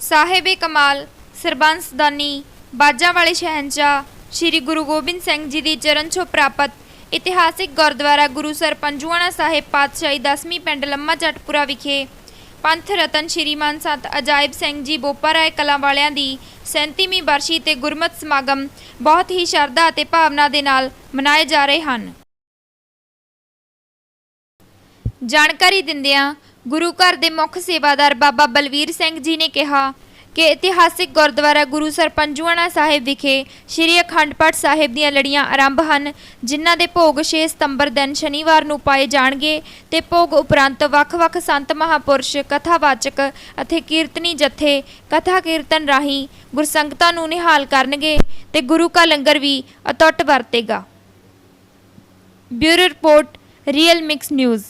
ਸਾਹਿਬ ਕਮਾਲ, ਸਰਬੰਸ ਦਾਨੀ, ਬਾਜਾਂ ਵਾਲੇ ਸ਼ਹਿਨशाह ਸ੍ਰੀ ਗੁਰੂ ਗੋਬਿੰਦ ਸਿੰਘ ਜੀ ਦੀ ਚਰਨ ਛੋ ਪ੍ਰਾਪਤ, ਇਤਿਹਾਸਿਕ ਗੁਰਦੁਆਰਾ ਗੁਰੂਸਰ ਪੰਜੂਆਣਾ ਸਾਹਿਬ ਪਾਤਸ਼ਾਹੀ ਦਸਵੀਂ ਪਿੰਡ ਲੰਮਾ ਜੱਟਪੁਰਾ ਵਿਖੇ, ਪੰਥ ਰਤਨ ਸ਼੍ਰੀਮਾਨ ਸੰਤ ਅਜਾਇਬ ਸਿੰਘ ਜੀ ਬੋਪਾ ਰਾਏ ਕਲਾਂ ਵਾਲਿਆਂ ਦੀ 37ਵੀਂ ਬਰਸ਼ੀ ਤੇ ਗੁਰਮਤ ਸਮਾਗਮ ਬਹੁਤ ਹੀ ਸ਼ਰਧਾ ਅਤੇ ਭਾਵਨਾ ਦੇ ਨਾਲ ਮਨਾਏ ਜਾ ਰਹੇ ਹਨ। ਜਾਣਕਾਰੀ ਦਿੰਦਿਆਂ ਗੁਰੂ ਘਰ ਦੇ ਮੁੱਖ ਸੇਵਾਦਾਰ ਬਾਬਾ ਬਲਵੀਰ ਸਿੰਘ ਜੀ ਨੇ ਕਿਹਾ ਕਿ ਇਤਿਹਾਸਿਕ ਗੁਰਦੁਆਰਾ ਗੁਰੂ ਸਰਪੰਜੂਆਣਾ ਸਾਹਿਬ ਵਿਖੇ ਸ੍ਰੀ ਅਖੰਡ ਪਾਠ ਸਾਹਿਬ ਦੀਆਂ ਲੜੀਆਂ ਆਰੰਭ ਹਨ, ਜਿਨ੍ਹਾਂ ਦੇ ਭੋਗ 6 ਸਤੰਬਰ ਦਿਨ ਸ਼ਨੀਵਾਰ ਨੂੰ ਪਾਏ ਜਾਣਗੇ ਤੇ ਭੋਗ ਉਪਰੰਤ ਵੱਖ-ਵੱਖ ਸੰਤ ਮਹਾਪੁਰਸ਼, ਕਥਾਵਾਚਕ ਅਤੇ ਕੀਰਤਨੀ ਜਥੇ, ਕਥਾ ਕੀਰਤਨ ਰਾਹੀਂ ਗੁਰਸੰਗਤਾਂ ਨੂੰ ਨਿਹਾਲ ਕਰਨਗੇ ਤੇ ਗੁਰੂ ਕਾ ਲੰਗਰ ਵੀ ਅਤੁੱਟ ਵਰਤੇਗਾ। Bureau report, real mix news.